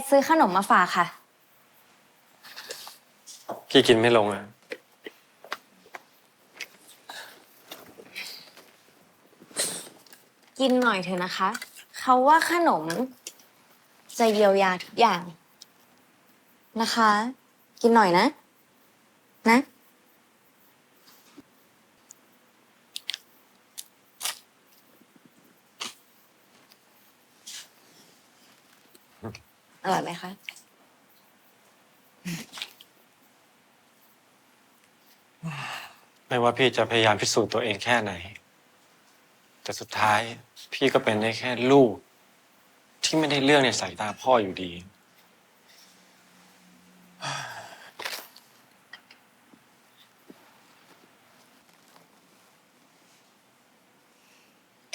ชรซื้อขนมมาฝากค่ะ พี่กินไม่ลงอะ กินหน่อยเถอะนะคะ เขาว่าขนม จะเยียวยาทุกอย่าง นะคะ กินหน่อยนะ นะ อร่อยไหมคะ ไม่ว่าพี่จะพยายามพิสูจน์ตัวเองแค่ไหน แต่สุดท้ายพี่ก็เป็นได้แค่ลูก ที่ไม่ได้เรื่องในสายตาพ่ออยู่ดี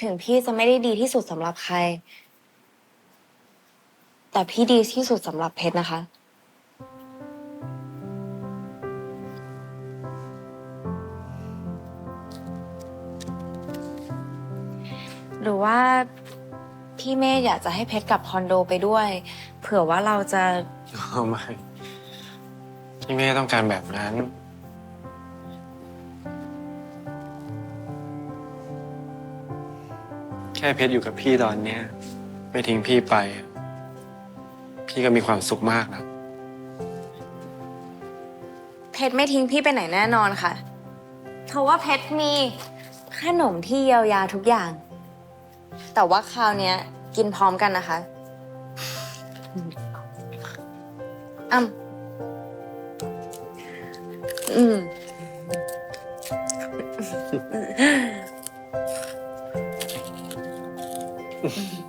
ถึงพี่จะไม่ได้ดีที่สุดสำหรับใคร แต่พี่ดีที่สุดสำหรับเพชรนะคะ หรือว่าพี่เมย์อยากจะให้เพชรกลับคอนโดไปด้วย เผื่อว่าเราจะ เอาไม่พี่ไม่ได้ต้องการแบบนั้น แค่เพชรอยู่กับพี่ตอนเนี้ย ไม่ทิ้งพี่ไป พี่ก็มีความสุขมากแล้วเพชรไม่ทิ้งพี่ไปไหนแน่นอนค่ะ เพราะว่าเพชรมีขนมที่เยียวยาทุกอย่าง แต่ว่าคราวเนี้ยกินพร้อมกันนะคะอ้ำอืมแ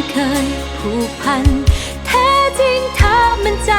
เธอไม่เคยผูกพัน แท้จริงเธอมันใจ